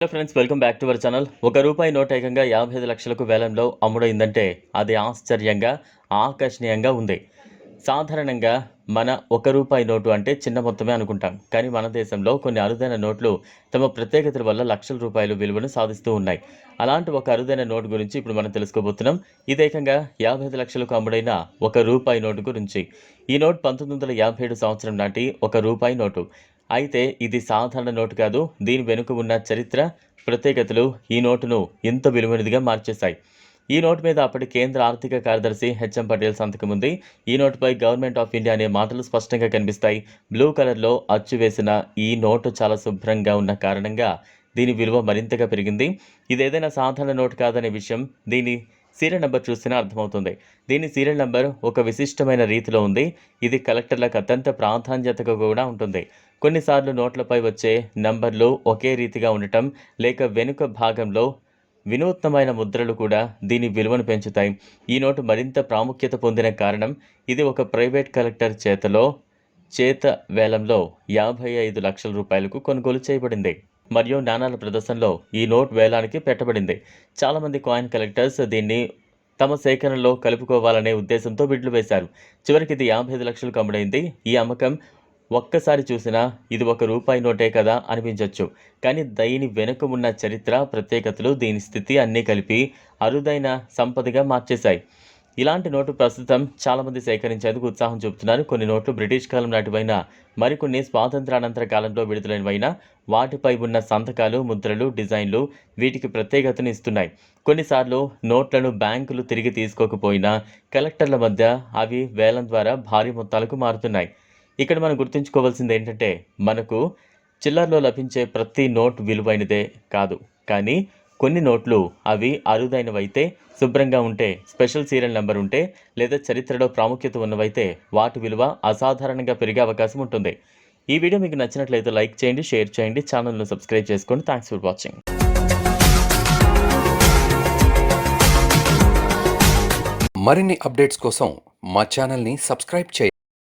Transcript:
Hello friends welcome back to our channel ఒక రూపాయి note ఏకంగా యాభై ఐదు లక్షలకు వేలంలో అమ్ముడైందంటే అది ఆశ్చర్యంగా ఆకర్షణీయంగా ఉంది. సాధారణంగా మన ఒక రూపాయి నోటు అంటే చిన్న మొత్తమే అనుకుంటాం. కానీ మన దేశంలో కొన్ని అరుదైన నోట్లు తమ ప్రత్యేకతల వల్ల లక్షల రూపాయలు విలువను సాధిస్తూ ఉన్నాయి. అలాంటి ఒక అరుదైన నోటు గురించి ఇప్పుడు మనం తెలుసుకోబోతున్నాం. ఇదేకంగా యాభై ఐదు లక్షలకు అమ్ముడైన ఒక రూపాయి నోటు గురించి. ఈ నోట్ పంతొమ్మిది వందల యాభై ఏడు సంవత్సరం నాటి ఒక రూపాయి నోటు. అయితే ఇది సాధారణ నోటు కాదు. దీని వెనుక ఉన్న చరిత్ర ప్రత్యేకతలు ఈ నోటును ఎంత విలువైనదిగా మార్చేశాయి. ఈ నోటు మీద అప్పటి కేంద్ర ఆర్థిక కార్యదర్శి హెచ్ఎం పటేల్ సంతకం ఉంది. ఈ నోటుపై గవర్నమెంట్ ఆఫ్ ఇండియా అనే మాటలు స్పష్టంగా కనిపిస్తాయి. బ్లూ కలర్లో అచ్చు వేసిన ఈ నోటు చాలా శుభ్రంగా ఉన్న కారణంగా దీని విలువ మరింతగా పెరిగింది. ఇది ఏదైనా సాధారణ నోటు కాదనే విషయం దీని సీరియల్ నెంబర్ చూస్తేనే అర్థమవుతుంది. దీని సీరియల్ నెంబర్ ఒక విశిష్టమైన రీతిలో ఉంది. ఇది కలెక్టర్లకు అత్యంత ప్రాధాన్యతగా కూడా ఉంటుంది. కొన్నిసార్లు నోట్లపై వచ్చే నంబర్లు ఒకే రీతిగా ఉండటం లేక వెనుక భాగంలో వినూత్నమైన ముద్రలు కూడా దీని విలువను పెంచుతాయి. ఈ నోటు మరింత ప్రాముఖ్యత పొందిన కారణం ఇది ఒక ప్రైవేట్ కలెక్టర్ చేతలో చేత వేలంలో యాభై ఐదు లక్షల రూపాయలకు కొనుగోలు చేయబడింది. మరియు నాణాల ప్రదర్శనలో ఈ నోట్ వేలానికి పెట్టబడింది. చాలామంది కాయిన్ కలెక్టర్స్ దీన్ని తమ సేకరణలో కలుపుకోవాలనే ఉద్దేశంతో బిడ్లు వేశారు. చివరికి ఇది యాభై ఐదు లక్షలకు అమ్ముడైంది. ఈ అమ్మకం ఒక్కసారి చూసినా ఇది ఒక రూపాయి నోటే కదా అనిపించవచ్చు కానీ దీని వెనుక ఉన్న చరిత్ర ప్రత్యేకతలు దీని స్థితి అన్నీ కలిపి అరుదైన సంపదగా మార్చేశాయి. ఇలాంటి నోట్లు ప్రస్తుతం చాలామంది సేకరించేందుకు ఉత్సాహం చూపుతున్నారు. కొన్ని నోట్లు బ్రిటిష్ కాలం నాటివైనా మరికొన్ని స్వాతంత్రానంతర కాలంలో విడుదలైనవైనా వాటిపై ఉన్న సంతకాలు ముద్రలు డిజైన్లు వీటికి ప్రత్యేకతను ఇస్తున్నాయి. కొన్నిసార్లు నోట్లను బ్యాంకులు తిరిగి తీసుకోకపోయినా కలెక్టర్ల మధ్య అవి వేలం ద్వారా భారీ మొత్తాలకు మారుతున్నాయి. ఇక్కడ మనం గుర్తుంచుకోవాల్సింది ఏంటంటే మనకు చిల్లర్లో లభించే ప్రతి నోట్ విలువైనదే కాదు. కానీ కొన్ని నోట్లు అవి అరుదైనవైతే శుభ్రంగా ఉంటే స్పెషల్ సీరియల్ నెంబర్ ఉంటే లేదా చరిత్రలో ప్రాముఖ్యత ఉన్నవైతే వాటి విలువ అసాధారణంగా పెరిగే అవకాశం ఉంటుంది. ఈ వీడియో మీకు నచ్చినట్లయితే లైక్ చేయండి షేర్ చేయండి ఛానల్ను సబ్స్క్రైబ్ చేసుకోండి థ్యాంక్స్ ఫర్ వాచింగ్. మరిన్ని అప్డేట్స్ కోసం మా ఛానల్ని సబ్స్క్రైబ్ చేయండి.